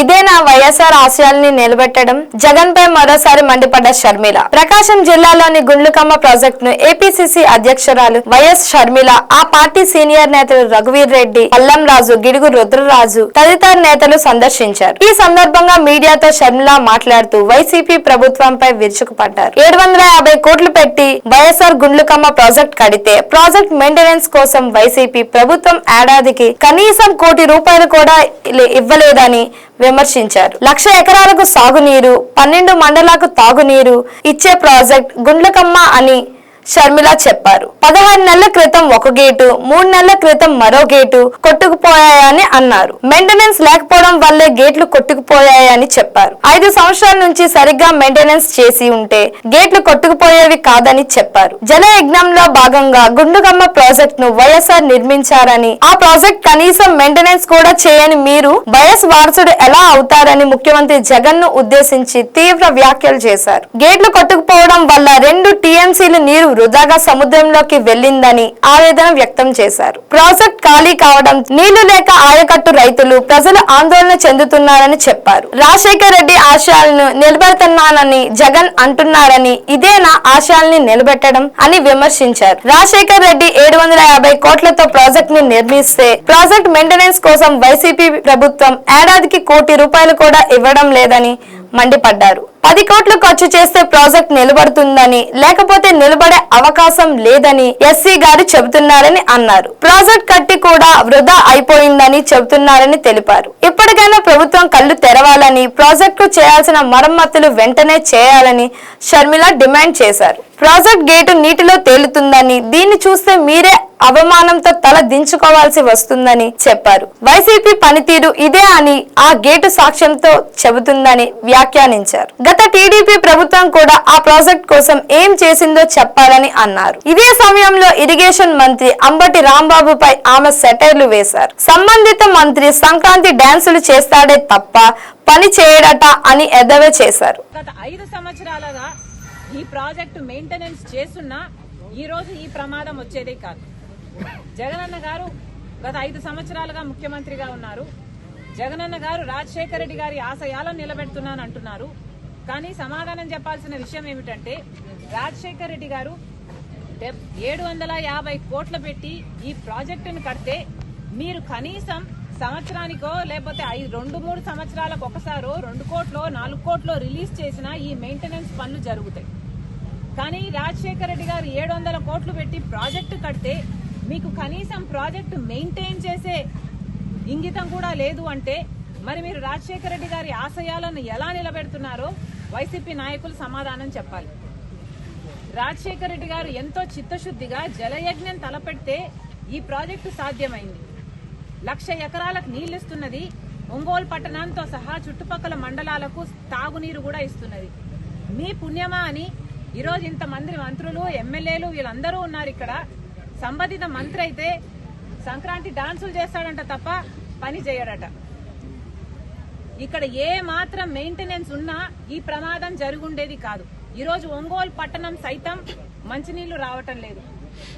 ఇదేనా వైఎస్ఆర్ ఆశయాల్ని నిలబెట్టడం జగన్ పై మరోసారి మండిపడ్డ షర్మిల. ప్రకాశం జిల్లాలోని గుండ్లుకమ్మ ప్రాజెక్ట్ను ఏపీసీసీ అధ్యక్షురాలు వైఎస్ షర్మిల ఆ పార్టీ సీనియర్ నేతలు రఘువీర్ రెడ్డి అల్లం రాజు గిడుగు రుద్రరాజు తదితర నేతలు సందర్శించారు. ఈ సందర్భంగా మీడియాతో షర్మిల మాట్లాడుతూ వైసీపీ ప్రభుత్వంపై విరుచుకుపడ్డారు. ఏడు వందల యాభై కోట్లు పెట్టి వైఎస్ఆర్ గుండ్లుకమ్మ ప్రాజెక్ట్ కడితే ప్రాజెక్ట్ మెయింటెనెన్స్ కోసం వైసీపీ ప్రభుత్వం ఏడాదికి కనీసం కోటి రూపాయలు కూడా ఇవ్వలేదని విమర్శించారు. లక్ష ఎకరాలకు సాగునీరు పన్నెండు మండలాలకు తాగునీరు ఇచ్చే ప్రాజెక్ట్ గుండ్లకమ్మ అని షర్మిల చెప్పారు. పదహారు నెలల క్రితం ఒక గేటు మూడు నెలల క్రితం మరో గేటు కొట్టుకుపోయాయని అన్నారు. మెయింటెనెన్స్ లేకపోవడం వల్లే గేట్లు కొట్టుకుపోయాయని చెప్పారు. ఐదు సంవత్సరాల నుంచి సరిగ్గా మెయింటెనెన్స్ చేసి ఉంటే గేట్లు కొట్టుకుపోయేవి కాదని చెప్పారు. జల యజ్ఞంలో భాగంగా గుండుగమ్మ ప్రాజెక్ట్ను వైఎస్ఆర్ నిర్మించారని ఆ ప్రాజెక్ట్ కనీసం మెయింటెనెన్స్ కూడా చేయని మీరు వైఎస్ వారసుడు ఎలా అవుతారని ముఖ్యమంత్రి జగన్ను ఉద్దేశించి తీవ్ర వ్యాఖ్యలు చేశారు. గేట్లు కొట్టుకుపోవడం వల్ల రెండు టీఎంసీలు నీరు వృధాగా సముద్రంలోకి వెళ్ళిందని ఆవేదన వ్యక్తం చేశారు. ప్రాజెక్ట్ ఖాళీ కావడం నీళ్ళు లేక ఆయకట్టు రైతులు ప్రజలు ఆందోళన చెందుతున్నారని చెప్పారు. రాజశేఖర్ రెడ్డి ఆశయాలను నిలబెడుతున్నానని జగన్ అంటున్నారని ఇదే నా ఆశయాల్ని నిలబెట్టడం అని విమర్శించారు. రాజశేఖర్ రెడ్డి ఏడు వందల యాభై కోట్లతో ప్రాజెక్ట్ని నిర్మిస్తే ప్రాజెక్ట్ మెయింటెనెన్స్ కోసం వైసీపీ ప్రభుత్వం ఏడాదికి కోటి రూపాయలు కూడా ఇవ్వడం లేదని మండిపడ్డారు. పది కోట్లు ఖర్చు చేస్తే ప్రాజెక్ట్ నిలబడుతుందని లేకపోతే నిలబడే అవకాశం లేదని ఎస్సీ గారు చెబుతున్నారని అన్నారు. ప్రాజెక్ట్ కట్టి కూడా వృధా అయిపోయిందని చెబుతున్నారని తెలిపారు. ఇప్పటికైనా ప్రభుత్వం కళ్ళు తెరవాలని ప్రాజెక్టు చేయాల్సిన మరమ్మతులు వెంటనే చేయాలని షర్మిల డిమాండ్ చేశారు. ప్రాజెక్ట్ గేటు నీటిలో తేలుతుందని దీన్ని చూస్తే మీరే అవమానంతో తల దించుకోవాల్సి వస్తుందని చెప్పారు. వైసీపీ పనితీరు ఇదే అని ఆ గేటు సాక్ష్యంతో చెబుతుందని వ్యాఖ్యానించారు. గత టీడీపీ ప్రభుత్వం కూడా ఆ ప్రాజెక్ట్ కోసం ఏం చేసిందో చెప్పాలని అన్నారు. ఇదే సమయంలో ఇరిగేషన్ మంత్రి అంబటి రాంబాబుపై ఆమె సెటైర్లు వేశారు. సంబంధిత మంత్రి సంక్రాంతి డాన్సులు చేస్తాడే తప్ప పని చేయడట అని ఎద్దవే చేశారు. గత ఐదు సంవత్సరాలుగా ఈ ప్రాజెక్టు మెయింటెనెన్స్ చేస్తున్నా ఈరోజు ఈ ప్రమాదం వచ్చేదే కాదు. జగనన్న గారు గత ఐదు సంవత్సరాలుగా ముఖ్యమంత్రిగా ఉన్నారు. జగనన్న గారు రాజశేఖర రెడ్డి గారి ఆశయాలను నిలబెడుతున్నాను అంటున్నారు. కానీ సమాధానం చెప్పాల్సిన విషయం ఏమిటంటే రాజశేఖర రెడ్డి గారు డెబ్- ఏడు వందల యాభై కోట్లు పెట్టి ఈ ప్రాజెక్టును కడితే మీరు కనీసం సంవత్సరానికో లేకపోతే ఐదు రెండు మూడు సంవత్సరాలకు ఒకసారో రెండు కోట్లో నాలుగు కోట్లో రిలీజ్ చేసిన ఈ మెయింటెనెన్స్ పనులు జరుగుతాయి. కానీ రాజశేఖర రెడ్డి గారు ఏడు వందల కోట్లు పెట్టి ప్రాజెక్టు కడితే మీకు కనీసం ప్రాజెక్టు మెయింటైన్ చేసే ఇంగితం కూడా లేదు అంటే మరి మీరు రాజశేఖర రెడ్డి గారి ఆశయాలను ఎలా నిలబెడుతున్నారో వైసీపీ నాయకులు సమాధానం చెప్పాలి. రాజశేఖర రెడ్డి గారు ఎంతో చిత్తశుద్ధిగా జలయజ్ఞం తలపెడితే ఈ ప్రాజెక్టు సాధ్యమైంది. లక్ష ఎకరాలకు నీళ్ళు ఇస్తున్నది ఒంగోలు పట్టణంతో సహా చుట్టుపక్కల మండలాలకు తాగునీరు కూడా ఇస్తున్నది. మీ పుణ్యమా అని ఈరోజు ఇంతమంది మంత్రులు ఎమ్మెల్యేలు వీళ్ళందరూ ఉన్నారు ఇక్కడ. సంబంధిత మంత్రి అయితే సంక్రాంతి డాన్సులు చేస్తాడంట తప్ప పని చేయడట. ఇక్కడ ఏ మాత్రం మెయింటెనెన్స్ ఉన్నా ఈ ప్రమాదం జరుగుండేది కాదు. ఈరోజు ఒంగోలు పట్టణం సైతం మంచినీళ్ళు రావటం లేదు.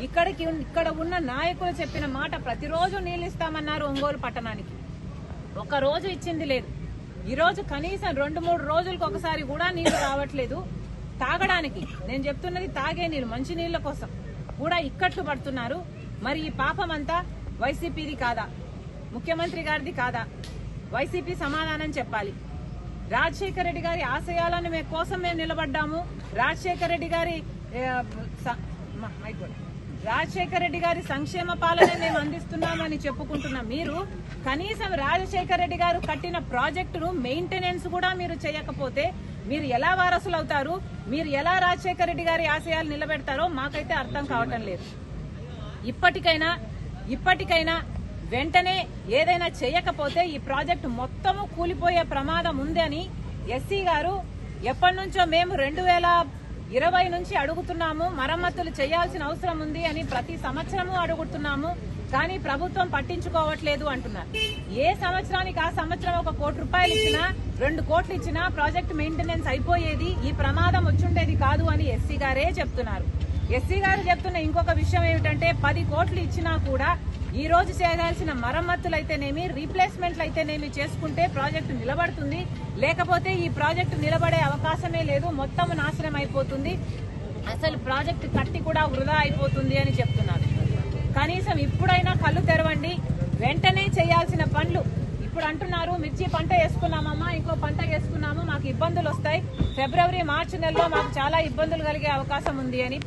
ఇక్కడికి ఇక్కడ ఉన్న నాయకులు చెప్పిన మాట ప్రతిరోజు నీళ్ళు ఇస్తామన్నారు ఒంగోలు పట్టణానికి. ఒక రోజు ఇచ్చింది లేదు. ఈరోజు కనీసం రెండు మూడు రోజులకు ఒకసారి కూడా నీళ్ళు రావట్లేదు. తాగడానికి. నేను చెప్తున్నది తాగే నీళ్ళు మంచి నీళ్ళ కోసం. కూడా ఇక్కట్లు పడుతున్నారు. మరి ఈ పాపం అంతా వైసీపీది కాదా? ముఖ్యమంత్రి గారిది కాదా? వైసీపీ సమాధానం చెప్పాలి. రాజశేఖర రెడ్డి గారి ఆశయాలను మే కోసం మేము నిలబడ్డాము. రాజశేఖర రెడ్డి గారి రాజశేఖర రెడ్డి గారి సంక్షేమ పాలన మేము అందిస్తున్నామని చెప్పుకుంటున్న మీరు కనీసం రాజశేఖర రెడ్డి గారు కట్టిన ప్రాజెక్టును మెయింటెనెన్స్ కూడా మీరు చేయకపోతే మీరు ఎలా వారసులు అవుతారు? మీరు ఎలా రాజశేఖర రెడ్డి గారి ఆశయాలు నిలబెడతారో మాకైతే అర్థం కావటం లేదు. ఇప్పటికైనా ఇప్పటికైనా వెంటనే ఏదైనా చేయకపోతే ఈ ప్రాజెక్టు మొత్తము కూలిపోయే ప్రమాదం ఉంది అని ఎస్సీ గారు ఎప్పటి నుంచో మేము రెండు వేల ఇరవై నుంచి అడుగుతున్నాము మరమ్మతులు చేయాల్సిన అవసరం ఉంది అని ప్రతి సంవత్సరము అడుగుతున్నాము. కానీ ప్రభుత్వం పట్టించుకోవట్లేదు అంటున్నారు. ఏ సంవత్సరానికి ఆ సంవత్సరం ఒక కోటి రూపాయలు ఇచ్చినా రెండు కోట్లు ఇచ్చినా ప్రాజెక్ట్ మెయింటెనెన్స్ అయిపోయేది ఈ ప్రమాదం వచ్చుండేది కాదు అని ఎస్సీ గారే చెప్తున్నారు. ఎస్సీ గారు చెప్తున్న ఇంకొక విషయం ఏమిటంటే పది కోట్లు ఇచ్చినా కూడా ఈ రోజు చేయాల్సిన మరమ్మతులు అయితేనేమి రీప్లేస్మెంట్లు అయితేనేమి చేసుకుంటే ప్రాజెక్టు నిలబడుతుంది. లేకపోతే ఈ ప్రాజెక్టు నిలబడే అవకాశమే లేదు మొత్తం నాశనం అయిపోతుంది అసలు ప్రాజెక్టు కట్టి కూడా వృధా అయిపోతుంది అని చెప్తున్నారు. కనీసం ఇప్పుడైనా కళ్ళు తెరవండి. వెంటనే చేయాల్సిన పనులు. ఇప్పుడు అంటున్నారు మిర్చి పంట వేసుకున్నామమ్మా ఇంకో పంట వేసుకున్నాము మాకు ఇబ్బందులు వస్తాయి. ఫిబ్రవరి మార్చి నెలలో మాకు చాలా ఇబ్బందులు కలిగే అవకాశం ఉంది అని.